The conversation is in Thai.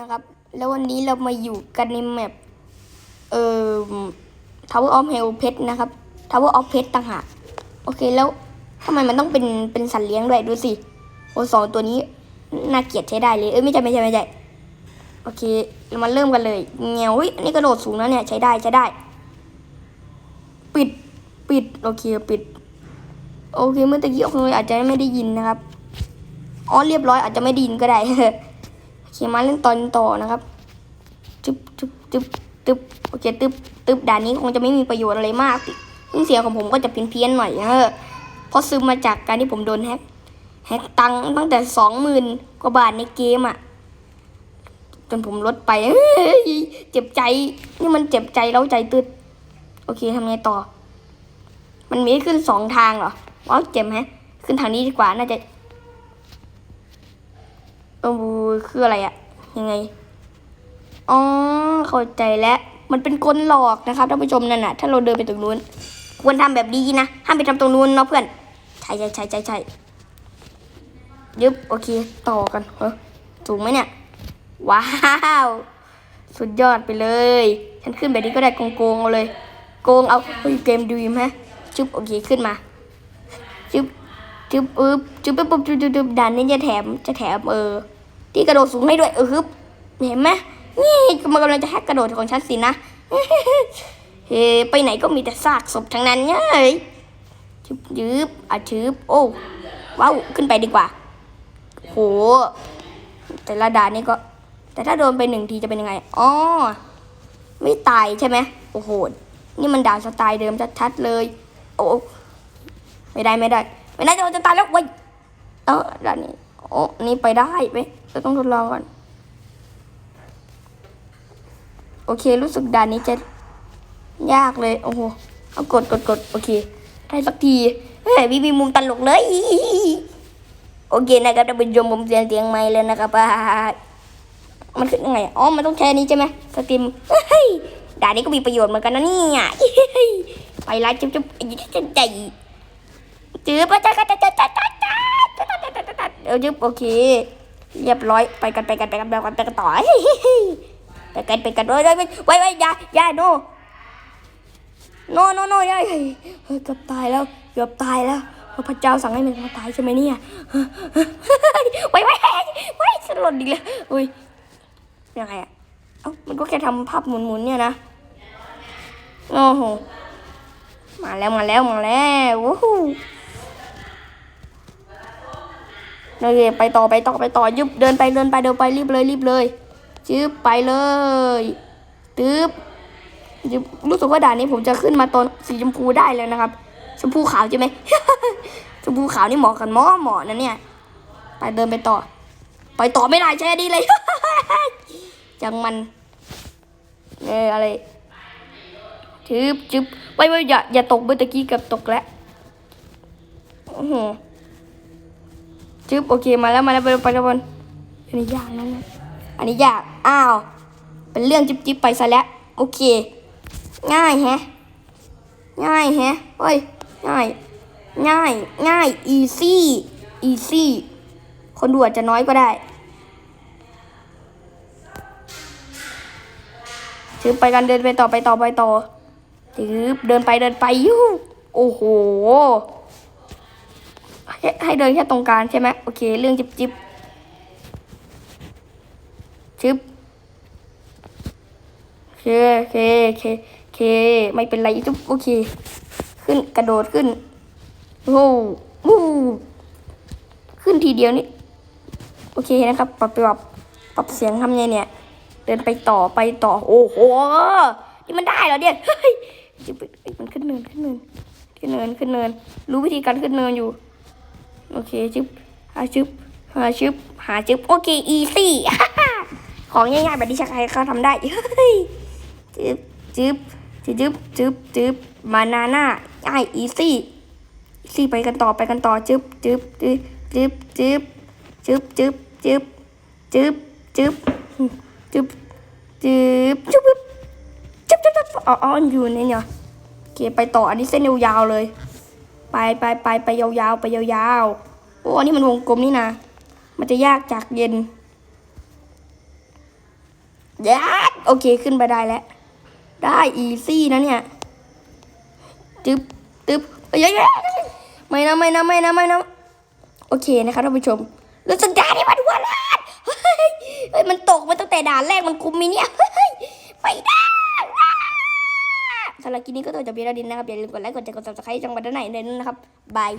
นะครับ แล้ววันนี้เรามาอยู่กันในแมปเอ่อ Tower of Hell Pet นะครับ Tower of Pet ต่างหากโอเคแล้วทำไมมันต้องเป็นเป็นสัตว์เลี้ยงด้วยดูสิโอสองตัวนี้น่าเกลียดใช้ได้เลยเอ้ยไม่ใช่ไม่ใช่ไม่ใช่โอเคเรามาเริ่มกันเลยเงี้ยวอุ๊ยอันนี้กระโดดสูงแล้วเนี่ยใช้ได้ใช้ได้ ปิดปิดโอเคปิด โอเคเมื่อตะกี้คุณอาจจะไม่ได้ยินนะครับอ๋อเรียบร้อยอาจจะไม่ไดีนก็ได้ โอเคมาเล่นตอนต่อนะครับจึ๊บจึ๊บจึ๊บจึ๊บโอเคตึ๊บตึ๊บด่านนี้คงจะไม่มีประโยชน์อะไรมากเสียงของผมก็จะเพี้ยนเพี้ยนๆหน่อยนะเพราะซื้อมาจากการที่ผมโดนแฮกแฮกตังตั้งแต่สองหมื่นกว่าบาทในเกมอะจนผมลดไปเจ็บใจนี่มันเจ็บใจแล้วใจตืดโอเคทำไงต่อ มันมีขึ้นสองทางเหรอว้าวเจ็บไหมขึ้นทางนี้ดีกว่าน่าจะเออคืออะไรอะ ยังไง อ๋อ เข้าใจแล้ว มันเป็นกลหลอกนะครับท่านผู้ชมนั่นน่ะ ถ้าเราเดินไปตรงนู้น ควรทำแบบนี้นะ ห้ามไปทำตรงนู้นเนาะเพื่อน ใช่ใช่ใช่ใช่ใช่ยึบโอเค ต่อกันเออถูกไหมเนี่ย ว้าว สุดยอดไปเลย ฉันขึ้นแบบนี้ก็ได้โกงๆเอาเลย โกงเอาเฮ้ยเกมดีไหมจุ๊บโอเคขึ้นมาจุ๊บจุ๊บอึ๊บจุ๊บปุ๊บปุ๊บจุ๊บจุ๊บจุ๊บด่านนี้จะแถมจะแถมเออ ที่กระโดดสูงให้ด้วยเออฮึบเห็นไหมนี่มันกำลังจะแฮกกระโดดของฉันสินะเฮ้ไปไหนก็มีแต่ซากศพทั้งนั้นเลยจุ๊บยืบอะชืบโอ้ว้าวขึ้นไปดีกว่าโหแต่ละด่านนี่ก็ แต่ถ้าโดนไปหนึ่งทีจะเป็นยังไงอ๋อไม่ตายใช่ไหมโอ้โหนี่มันด่านสไตล์เดิมชัดๆเลย โอ้ไม่ได้ไม่ได้ไม่ได้เราจะตายแล้วเว้ยเออด่านนี้ โอ้นี่ไปได้ไหมเราต้องทดลองก่อน โอเค รู้สึกด่านนี้จะยากเลย โอ้โห เอากดกดกดโอเค ได้สักทีเฮ้ยมีมีมุมตลกเลย โอเคนะครับท่านผู้ชมผมเสียงเสียงไม่เลยนะครับอ่ามันขึ้นยังไง อ๋อ มันต้องแค่นี้ใช่ไหมสตรีมเฮ้ยด่านนี้ก็มีประโยชน์เหมือนกันนะเนี่ยไปไล่จุ๊บจุ๊บใจจื๊บจ้าจ้าจ้าจ้าจ้าจ้าจ้า เดี๋ยวจุ๊บโอเค เรียบร้อยไปกันไปกันไปกันไปกันไปกันต่อเฮ้ยเฮ้ยเฮ้ยไปกันไปกันโอ้ยโอ้ไว้ไว้ย่าย่าโนโนโนโนย่าเฮ้ยเกือบตายแล้วเกือบตายแล้วพระเจ้าสั่งให้มันมาตายใช่ไหมเนี่ยไว้ไว้ไว้สลดดีเลยอุ้ยยังไงอะเอ้ามันก็แค่ทำภาพหมุนๆเนี่ยนะโอ้โหมาแล้วมาแล้วมาแล้ววู้ฮู้โอเคไปต่อไปต่อไปต่อยึบเดินไปเดินไปเดินไปรีบเลยรีบเลยจึบไปเลยตึ๊บยึบรู้สึกว่าด่านนี้ผมจะขึ้นมาตอนสีชมพูได้แล้วนะครับ ชมพูขาวใช่ไหมชมพูขาวนี่เหมาะกันหมอหมอนะเนี่ย ไปเดินไปต่อ ไปต่อไม่ได้ใช่ดีเลยจังมันเอออะไรจึบจึบไว้ไว้อย่าอย่าตกเมื่อตะกี้เกับตกแล้วโอ้โห จึบโอเคมาแล้วมาแล้วไปไปแล้วบนอันนี้ยากนะอันนี้ยากอ้าว เป็นเรื่องจิ๊บจิบไปซะแล้วโอเค ง่ายแฮะง่ายแฮะเฮ้ยง่าย ง่าย ง่าย easy easy คนดูอาจจะน้อยก็ได้ถือไปกันเดินไปต่อไปต่อไปต่อถือเดินไปเดินไปยูโอ้โห ให้ให้เดินแค่ตรงกลางใช่ไหมโอเค เรื่องจิบจิบจิบโอเคโอเคโอเคโอเค ไม่เป็นไรจุ๊บโอเค ขึ้นกระโดดขึ้นโอ้โหขึ้นทีเดียวนี่โอเคนะครับ ปรับปรับปรับเสียงทำไงเนี่ย เดินไปต่อไปต่อ โอ้โหนี่มันได้เหรอเนี่ยเฮ้ยมันขึ้นเนินขึ้นเนินขึ้นเนินขึ้นเนิน รู้วิธีการขึ้นเนินอยู่ โอเคชึบหาชึบหาชึบหาชึบโอเคอีซี่ของง่ายๆแบบนี้ใครเขาทำได้เฮ้ยจึ๊บจึ๊บจึ๊บจึ๊บจึ๊บมานาน่าง่ายอีซี่อีซี่ไปกันต่อไปกันต่อจึ๊บจึ๊บจึ๊บจึ๊บจึ๊บจึ๊บจึ๊บจึ๊บจึ๊บจึ๊บจึ๊บจึ๊บจึ๊บจึ๊บจึ๊บจึ๊บอ๋ออ๋ออยู่ในเนี่ยโอเคไปต่ออันนี้เส้นยาวๆเลย ไปไปไปไปยาวๆไปยาวๆโอ้อันนี้มันวงกลมนี่นะ มันจะยากจากเย็นยัดโอเคขึ้นไปได้แล้ว ได้อีซี่นะเนี่ยตึ๊บตึ๊บเอ้ยเอ้ยเอ้ยไม่นะไม่นะไม่นะไม่นะโอเคนะครับท่านผู้ชมแล้สัญญาณที่มันหัวเฮ้ยเฮ้ยมันตกมาตั้งแต่ด่านแรกมันคุมมิเนี่ยเฮ้ยไม่ได้ สำหรับคลิปนี้ก็ตัวจบเพียงเท่านี้นะครับอย่าลืมกดไลค์กดแชร์กดซับสไครต์จังหวัดด้านไหนเลยนะครับบาย